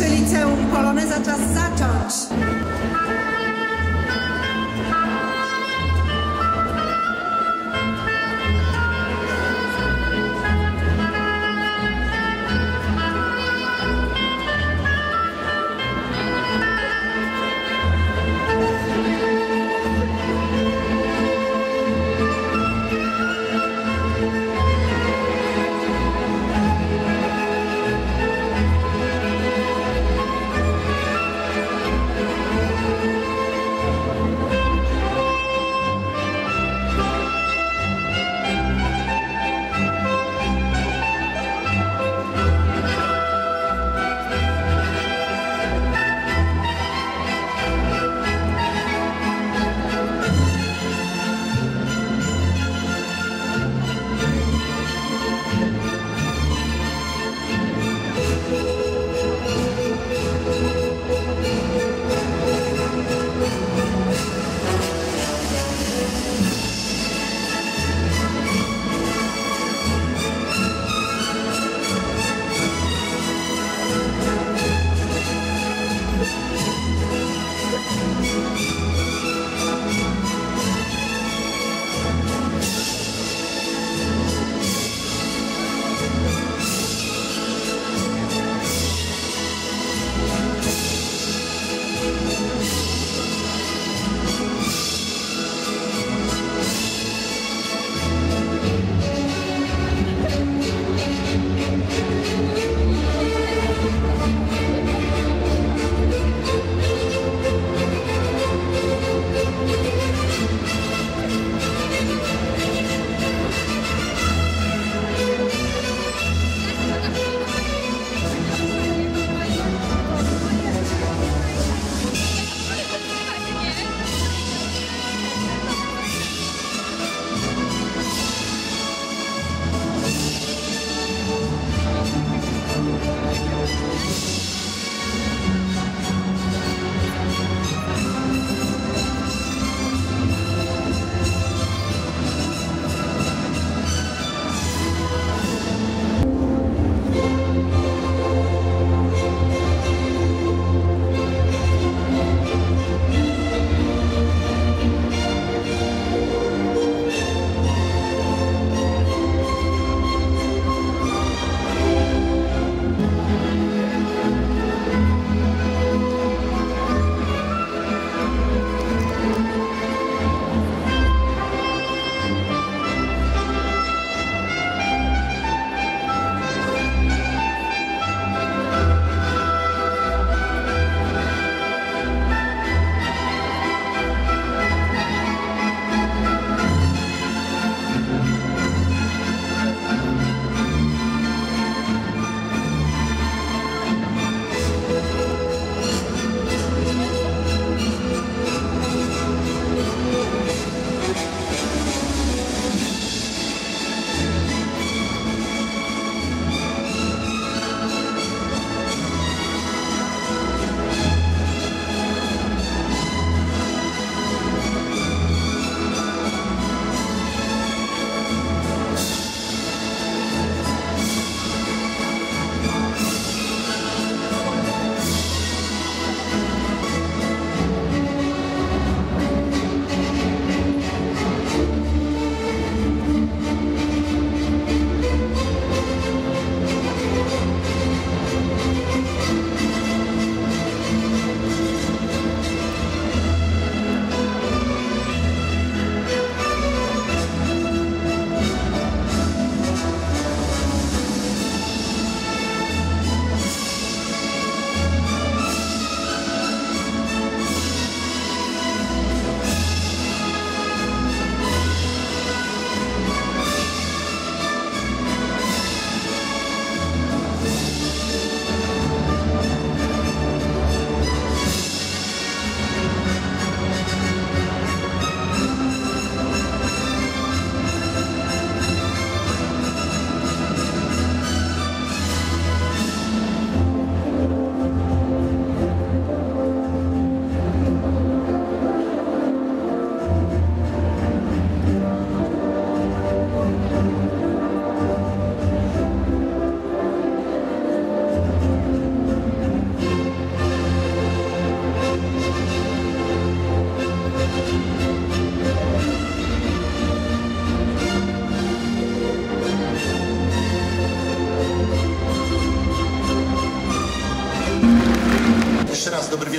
Pierwsze liceum Poloneza czas zacząć.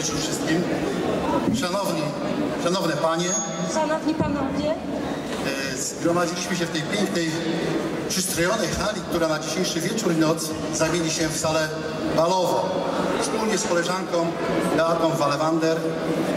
wieczór wszystkim. Szanowni, szanowne panie. Szanowni panowie. E, zgromadziliśmy się w tej pięknej, przystrojonej hali, która na dzisiejszy wieczór i noc zamieni się w salę balową. Wspólnie z koleżanką Beatą Walewander.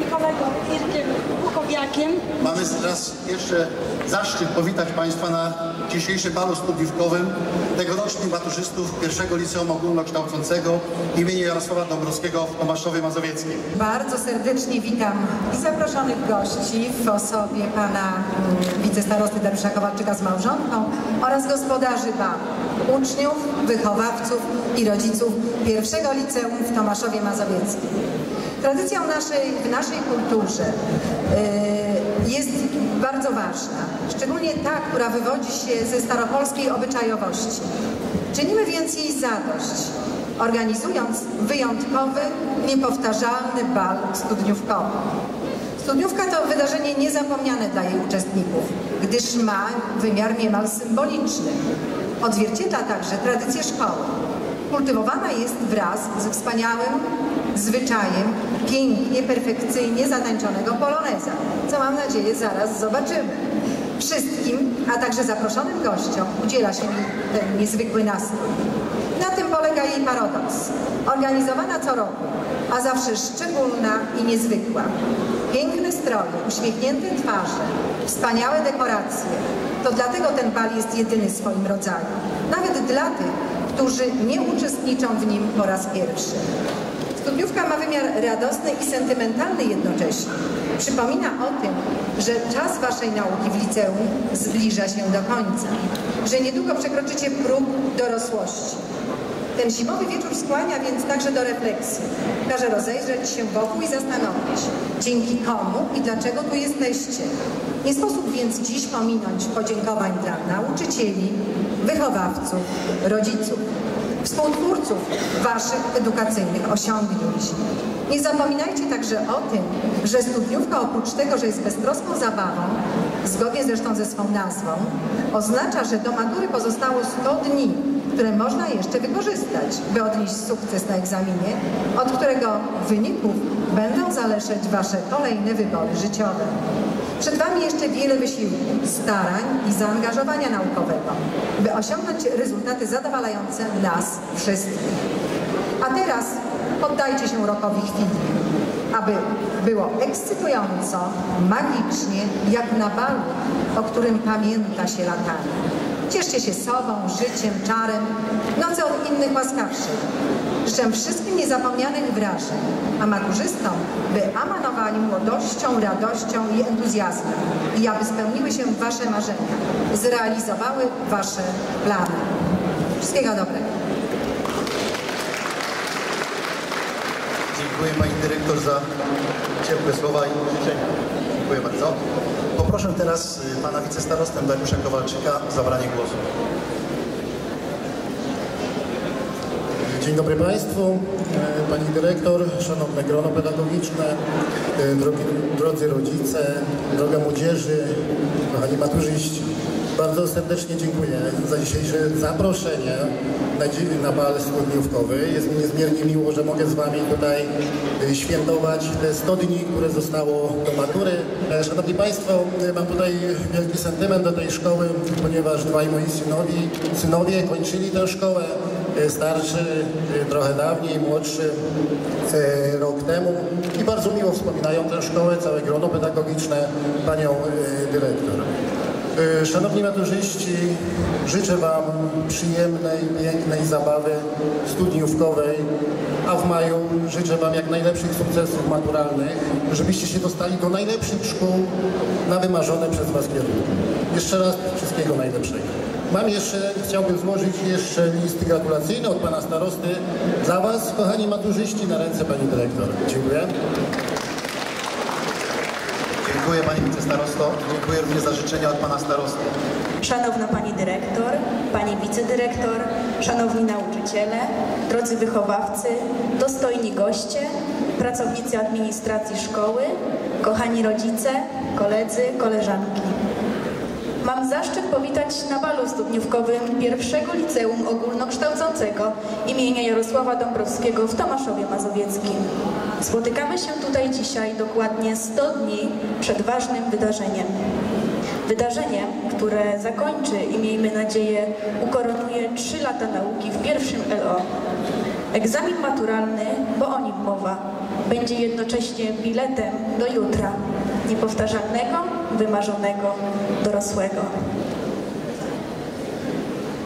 I kolegą Irkiem Bukowiakiem. Mamy teraz jeszcze zaszczyt powitać państwa na dzisiejszym balu studiówkowym tegorocznych maturzystów pierwszego liceum ogólnokształcącego imienia Jarosława Dąbrowskiego w Tomaszowie Mazowieckim. Bardzo serdecznie witam zaproszonych gości w osobie pana mm, wicestarosty Dariusza Kowalczyka z małżonką oraz gospodarzy baru, uczniów, wychowawców i rodziców pierwszego liceum w Tomaszowie Mazowieckim. Tradycją naszej, w naszej kulturze y, jest bardzo ważna, szczególnie ta, która wywodzi się ze staropolskiej obyczajowości. Czynimy więc jej zadość, organizując wyjątkowy, niepowtarzalny bal studniówkowy. Studniówka to wydarzenie niezapomniane dla jej uczestników, gdyż ma wymiar niemal symboliczny. Odzwierciedla także tradycję szkoły. Kultywowana jest wraz ze wspaniałym zwyczajem pięknie, perfekcyjnie zatańczonego poloneza, co mam nadzieję zaraz zobaczymy. Wszystkim, a także zaproszonym gościom udziela się mi ten niezwykły nastrój. Na tym polega jej paradoks. Organizowana co roku, a zawsze szczególna i niezwykła. Piękne stroje, uśmiechnięte twarze, wspaniałe dekoracje. To dlatego ten bal jest jedyny w swoim rodzaju. Nawet dla tych, którzy nie uczestniczą w nim po raz pierwszy. Studniówka ma wymiar radosny i sentymentalny jednocześnie. Przypomina o tym, że czas Waszej nauki w liceum zbliża się do końca, że niedługo przekroczycie próg dorosłości. Ten zimowy wieczór skłania więc także do refleksji. Każe rozejrzeć się wokół i zastanowić, dzięki komu i dlaczego tu jesteście. Nie sposób więc dziś pominąć podziękowań dla nauczycieli, wychowawców, rodziców współtwórców Waszych edukacyjnych osiągnięć. Nie zapominajcie także o tym, że studniówka oprócz tego, że jest beztroską zabawą, zgodnie zresztą ze swą nazwą, oznacza, że do matury pozostało 100 dni, które można jeszcze wykorzystać, by odnieść sukces na egzaminie, od którego wyników będą zależeć Wasze kolejne wybory życiowe. Przed Wami jeszcze wiele wysiłków, starań i zaangażowania naukowego, by osiągnąć rezultaty zadowalające nas wszystkich. A teraz poddajcie się rokowi chwili, aby było ekscytująco, magicznie, jak na balu, o którym pamięta się latami. Cieszcie się sobą, życiem, czarem, nocy od innych łaskawszych. Życzę wszystkim niezapomnianych wrażeń, a maturzystom, by amanowali młodością, radością i entuzjazmem i aby spełniły się Wasze marzenia, zrealizowały Wasze plany. Wszystkiego dobrego. Dziękuję Pani Dyrektor za ciepłe słowa i życzenia. Dziękuję bardzo. Poproszę teraz y, Pana Wicestarostę Dariusza Kowalczyka o zabranie głosu. Dzień dobry Państwu, e, Pani Dyrektor, Szanowne Grono Pedagogiczne, drogi, drodzy rodzice, droga młodzieży, kochani maturzyści. Bardzo serdecznie dziękuję za dzisiejsze zaproszenie na, na bal studniówkowy. Jest mi niezmiernie miło, że mogę z Wami tutaj e, świętować te 100 dni, które zostało do matury. E, Szanowni Państwo, e, mam tutaj wielki sentyment do tej szkoły, ponieważ dwaj moi synowi, synowie kończyli tę szkołę. E, Starszy trochę dawniej, młodszy rok temu i bardzo miło wspominają tę szkołę, całe grono pedagogiczne, panią dyrektor. E, Szanowni maturzyści, życzę Wam przyjemnej, pięknej zabawy studniówkowej, a w maju życzę Wam jak najlepszych sukcesów maturalnych, żebyście się dostali do najlepszych szkół na wymarzone przez Was kierunki. Jeszcze raz wszystkiego najlepszego. Mam jeszcze, chciałbym złożyć jeszcze list gratulacyjny od Pana Starosty za Was, kochani maturzyści, na ręce Pani Dyrektor. Dziękuję. Dziękuję Pani Wicestarosto. Dziękuję również za życzenia od Pana Starosty. Szanowna Pani Dyrektor, Pani Wicedyrektor, Szanowni Nauczyciele, drodzy wychowawcy, dostojni goście, pracownicy administracji szkoły, kochani rodzice, koledzy, koleżanki. Mam zaszczyt powitać na balu studniówkowym pierwszego liceum ogólnokształcącego imienia Jarosława Dąbrowskiego w Tomaszowie Mazowieckim. Spotykamy się tutaj dzisiaj dokładnie 100 dni przed ważnym wydarzeniem. Wydarzeniem, które zakończy i miejmy nadzieję ukoronuje 3 lata nauki w pierwszym LO. Egzamin maturalny, bo o nim mowa, będzie jednocześnie biletem do jutra, niepowtarzalnego, wymarzonego, dorosłego.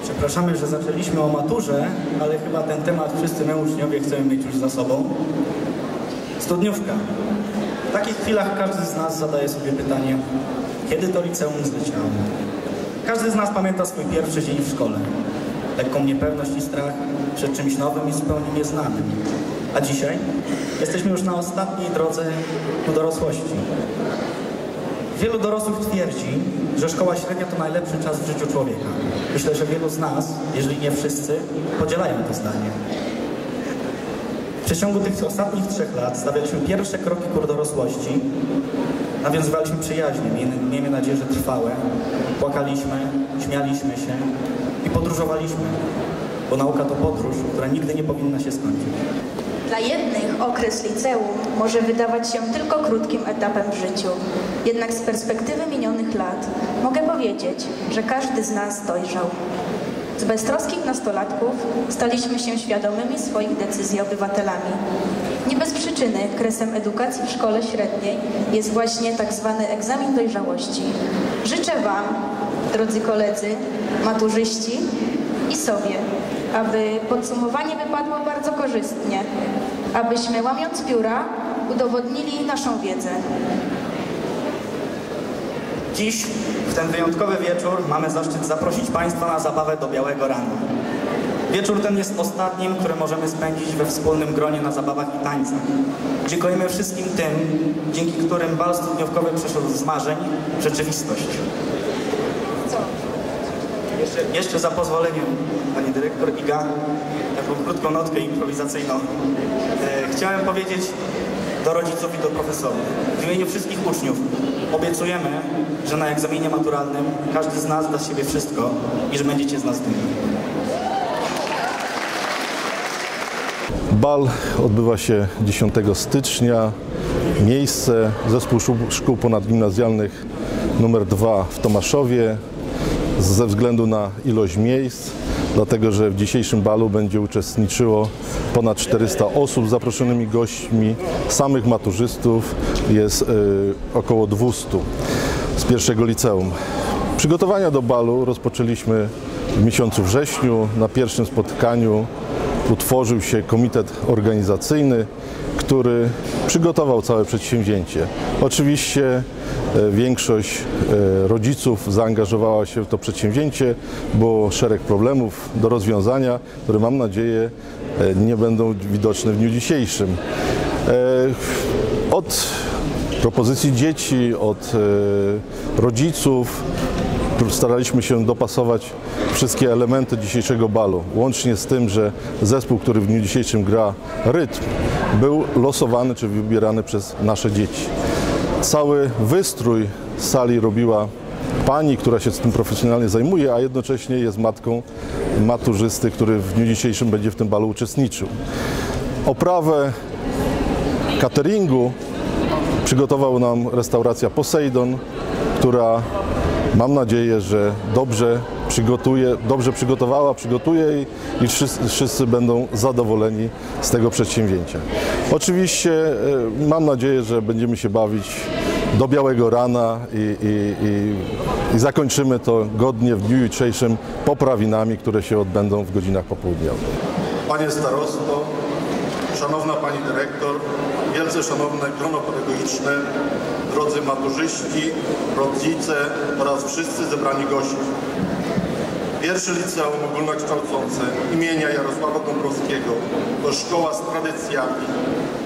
Przepraszamy, że zaczęliśmy o maturze, ale chyba ten temat wszyscy my uczniowie chcemy mieć już za sobą. Studniówka. W takich chwilach każdy z nas zadaje sobie pytanie, kiedy to liceum zleciało? Każdy z nas pamięta swój pierwszy dzień w szkole. Lekką niepewność i strach przed czymś nowym i zupełnie nieznanym. A dzisiaj jesteśmy już na ostatniej drodze ku dorosłości. Wielu dorosłych twierdzi, że szkoła średnia to najlepszy czas w życiu człowieka. Myślę, że wielu z nas, jeżeli nie wszyscy, podzielają to zdanie. W przeciągu tych ostatnich trzech lat stawialiśmy pierwsze kroki ku dorosłości, nawiązywaliśmy przyjaźnie, miejmy nadzieję, że trwałe, płakaliśmy, śmialiśmy się i podróżowaliśmy, bo nauka to podróż, która nigdy nie powinna się skończyć. Dla jednych okres liceum może wydawać się tylko krótkim etapem w życiu. Jednak z perspektywy minionych lat mogę powiedzieć, że każdy z nas dojrzał. Z beztroskich nastolatków staliśmy się świadomymi swoich decyzji obywatelami. Nie bez przyczyny kresem edukacji w szkole średniej jest właśnie tak zwany egzamin dojrzałości. Życzę Wam, drodzy koledzy, maturzyści i sobie, aby podsumowanie wypadło bardzo korzystnie, abyśmy łamiąc pióra udowodnili naszą wiedzę. Dziś, w ten wyjątkowy wieczór, mamy zaszczyt zaprosić Państwa na zabawę do Białego Rana. Wieczór ten jest ostatnim, który możemy spędzić we wspólnym gronie na zabawach i tańcach. Dziękujemy wszystkim tym, dzięki którym bal studniówkowy przeszedł z marzeń w rzeczywistość. Jeszcze, za pozwoleniem Pani Dyrektor Iga, taką krótką notkę improwizacyjną. E, chciałem powiedzieć do rodziców i do profesorów. W imieniu wszystkich uczniów obiecujemy, że na egzaminie maturalnym każdy z nas da z siebie wszystko i że będziecie z nas dumni. Bal odbywa się 10 stycznia. Miejsce Zespół Szkół Ponadgimnazjalnych nr 2 w Tomaszowie ze względu na ilość miejsc, dlatego że w dzisiejszym balu będzie uczestniczyło ponad 400 osób z zaproszonymi gośćmi. Samych maturzystów jest y, około 200 z pierwszego liceum. Przygotowania do balu rozpoczęliśmy w miesiącu wrześniu. Na pierwszym spotkaniu utworzył się komitet organizacyjny, który przygotował całe przedsięwzięcie. Oczywiście e, większość e, rodziców zaangażowała się w to przedsięwzięcie. Było szereg problemów do rozwiązania, które mam nadzieję e, nie będą widoczne w dniu dzisiejszym. Od propozycji dzieci, od rodziców staraliśmy się dopasować wszystkie elementy dzisiejszego balu, łącznie z tym, że zespół, który w dniu dzisiejszym gra rytm, był losowany czy wybierany przez nasze dzieci. Cały wystrój sali robiła pani, która się z tym profesjonalnie zajmuje, a jednocześnie jest matką maturzysty, który w dniu dzisiejszym będzie w tym balu uczestniczył. Oprawę cateringu przygotował nam restauracja Poseidon, która mam nadzieję, że dobrze przygotuje, dobrze przygotowała, przygotuje i, i wszyscy, wszyscy będą zadowoleni z tego przedsięwzięcia. Oczywiście e, mam nadzieję, że będziemy się bawić do białego rana i, i, i, zakończymy to godnie w dniu jutrzejszym poprawinami, które się odbędą w godzinach popołudniowych. Panie starosto, szanowna pani dyrektor, wielce szanowne grono pedagogiczne, drodzy maturzyści, rodzice oraz wszyscy zebrani goście. Pierwsze liceum ogólnokształcące imienia Jarosława Dąbrowskiego to szkoła z tradycjami,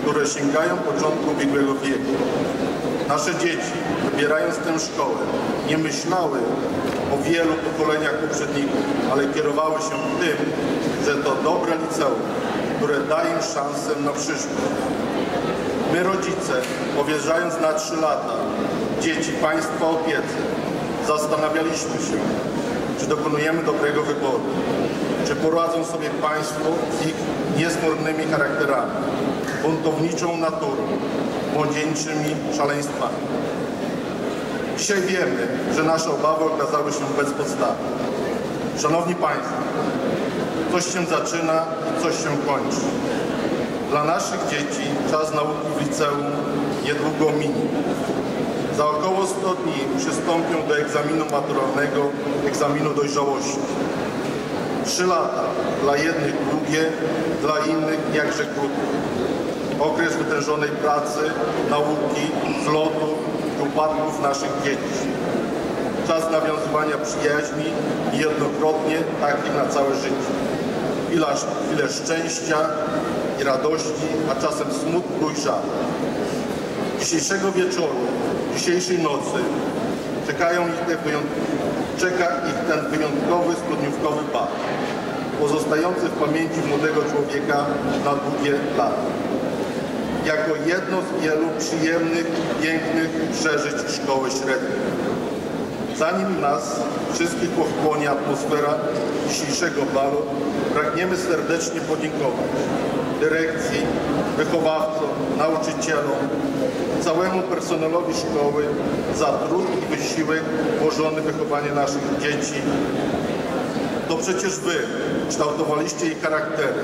które sięgają początku ubiegłego wieku. Nasze dzieci, wybierając tę szkołę, nie myślały o wielu pokoleniach poprzedników, ale kierowały się tym, że to dobre liceum, które daje im szansę na przyszłość. My rodzice, powierzając na trzy lata dzieci Państwa opiece, Zastanawialiśmy się, czy dokonujemy dobrego wyboru, czy poradzą sobie Państwo z ich niezmornymi charakterami, buntowniczą naturą, młodzieńczymi szaleństwami. Dzisiaj wiemy, że nasze obawy okazały się bezpodstawne. Szanowni Państwo, coś się zaczyna i coś się kończy. Dla naszych dzieci czas nauki w liceum niedługo minie. Za około 100 dni przystąpią do egzaminu maturalnego, egzaminu dojrzałości. Trzy lata, dla jednych długie, dla innych jakże krótkie. Okres wytężonej pracy, nauki, zlotów i upadków naszych dzieci. Czas nawiązywania przyjaźni i jednokrotnie takich na całe życie. Chwila, chwilę szczęścia i radości, a czasem smutku i żalu. Dzisiejszego wieczoru, dzisiejszej nocy czekają ich te czeka ich ten wyjątkowy studniówkowy bal, pozostający w pamięci młodego człowieka na długie lata. Jako jedno z wielu przyjemnych, pięknych przeżyć szkoły średniej. Zanim nas wszystkich pochłonie atmosfera dzisiejszego balu, pragniemy serdecznie podziękować dyrekcji, wychowawcom, nauczycielom, całemu personelowi szkoły za trud i wysiłek włożony w wychowanie naszych dzieci. To przecież Wy kształtowaliście ich charaktery,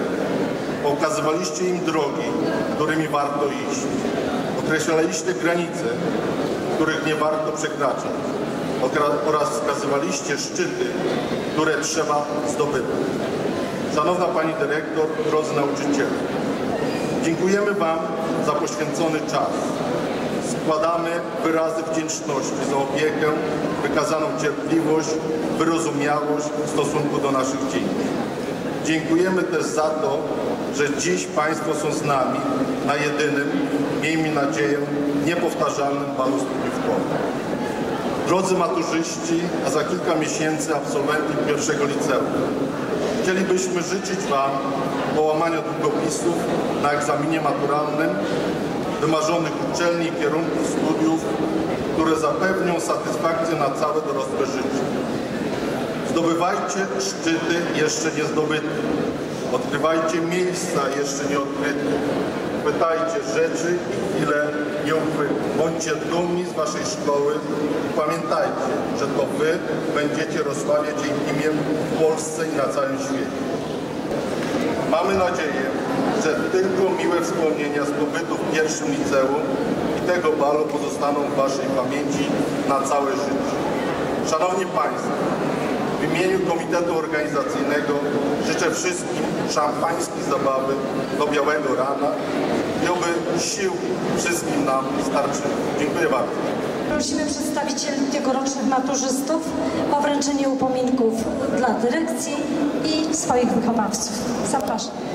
pokazywaliście im drogi, którymi warto iść. Określaliście granice, których nie warto przekraczać oraz wskazywaliście szczyty, które trzeba zdobywać. Szanowna Pani Dyrektor, drodzy nauczyciele, dziękujemy Wam za poświęcony czas. Składamy wyrazy wdzięczności za opiekę, wykazaną cierpliwość, wyrozumiałość w stosunku do naszych dzieci. Dziękujemy też za to, że dziś Państwo są z nami na jedynym, miejmy nadzieję, niepowtarzalnym balu studniówkowym. Drodzy maturzyści, a za kilka miesięcy absolwenci pierwszego liceum, chcielibyśmy życzyć Wam połamania długopisów na egzaminie maturalnym, wymarzonych uczelni i kierunków studiów, które zapewnią satysfakcję na całe dorosłe życie. Zdobywajcie szczyty jeszcze nie zdobyte. Odkrywajcie miejsca jeszcze nie odkryte. Pytajcie rzeczy i chwile nieukryte. Bądźcie dumni z waszej szkoły i pamiętajcie, że to wy będziecie rozsławiać jej imię w Polsce i na całym świecie. Mamy nadzieję, że tylko miłe wspomnienia z pobytu w pierwszym liceum i tego balu pozostaną w waszej pamięci na całe życie. Szanowni Państwo, imieniu Komitetu Organizacyjnego życzę wszystkim szampańskiej zabawy do białego rana i oby sił wszystkim nam starczyło. Dziękuję bardzo. Prosimy przedstawicieli tegorocznych maturzystów o wręczenie upominków dla dyrekcji i swoich wychowawców. Zapraszam.